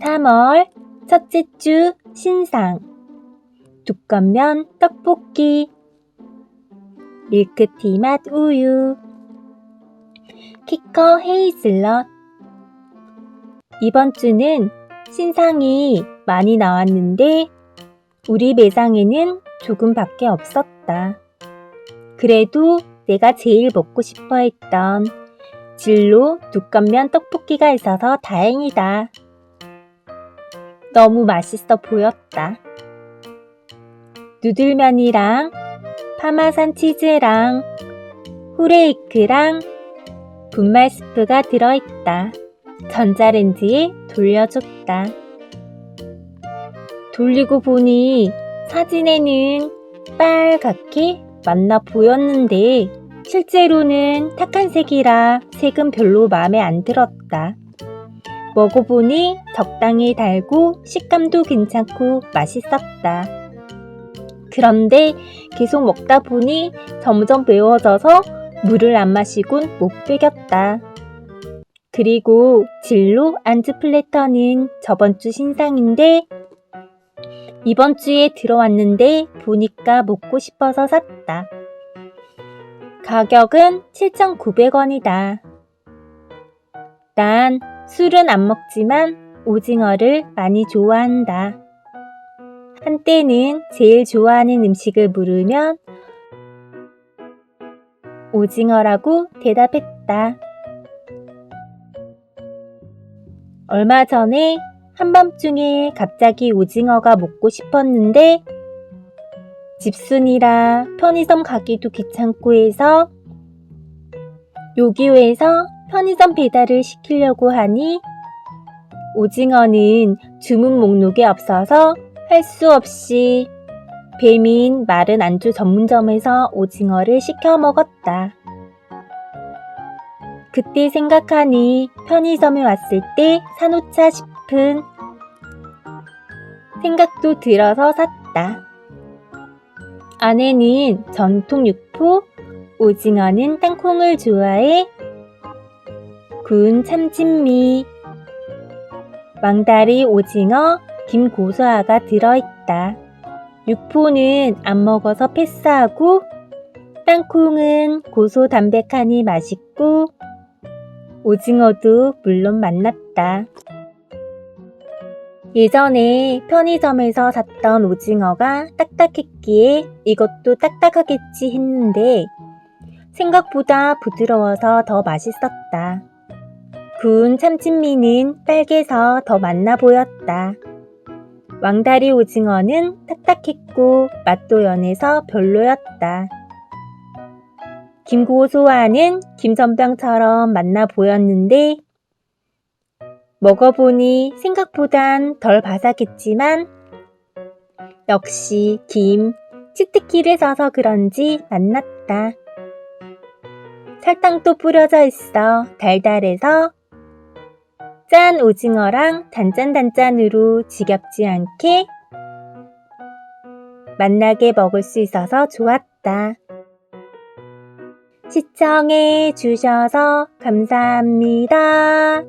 3월 첫째 주 신상 두껍면 떡볶이 밀크티 맛 우유 키커 헤이즐넛 이번 주는 신상이 많이 나왔는데 우리 매장에는 조금밖에 없었다. 그래도 내가 제일 먹고 싶어 했던 진로 두껍면 떡볶이가 있어서 다행이다. 너무 맛있어 보였다. 누들면이랑 파마산 치즈랑 후레이크랑 분말 스프가 들어있다. 전자레인지에 돌려줬다. 돌리고 보니 사진에는 빨갛게 맛나 보였는데 실제로는 탁한 색이라 색은 별로 마음에 안 들었다. 먹어보니 적당히 달고 식감도 괜찮고 맛있었다. 그런데 계속 먹다 보니 점점 매워져서 물을 안 마시곤 못 빼겼다. 그리고 진로 안즈 플래터는 저번 주 신상인데 이번 주에 들어왔는데 보니까 먹고 싶어서 샀다. 가격은 7,900원이다. 난 술은 안 먹지만 오징어를 많이 좋아한다. 한때는 제일 좋아하는 음식을 물으면 오징어라고 대답했다. 얼마 전에 한밤중에 갑자기 오징어가 먹고 싶었는데 집순이라 편의점 가기도 귀찮고 해서 요기요에서 편의점 배달을 시키려고 하니 오징어는 주문 목록에 없어서 할 수 없이 배민 마른 안주 전문점에서 오징어를 시켜 먹었다. 그때 생각하니 편의점에 왔을 때 사놓자 싶은 생각도 들어서 샀다. 아내는 전통 육포, 오징어는 땅콩을 좋아해 구운 참진미, 왕다리 오징어, 김 고소아가 들어있다. 육포는 안 먹어서 패스하고 땅콩은 고소 담백하니 맛있고 오징어도 물론 맛났다. 예전에 편의점에서 샀던 오징어가 딱딱했기에 이것도 딱딱하겠지 했는데 생각보다 부드러워서 더 맛있었다. 구운 참치미는 빨개서 더 맛나 보였다. 왕다리 오징어는 딱딱했고 맛도 연해서 별로였다. 김고소아는 김전병처럼 맛나 보였는데 먹어보니 생각보단 덜 바삭했지만 역시 김, 치트키를 써서 그런지 맛났다. 설탕도 뿌려져 있어 달달해서 짠 오징어랑 단짠단짠으로 지겹지 않게 맛나게 먹을 수 있어서 좋았다. 시청해 주셔서 감사합니다.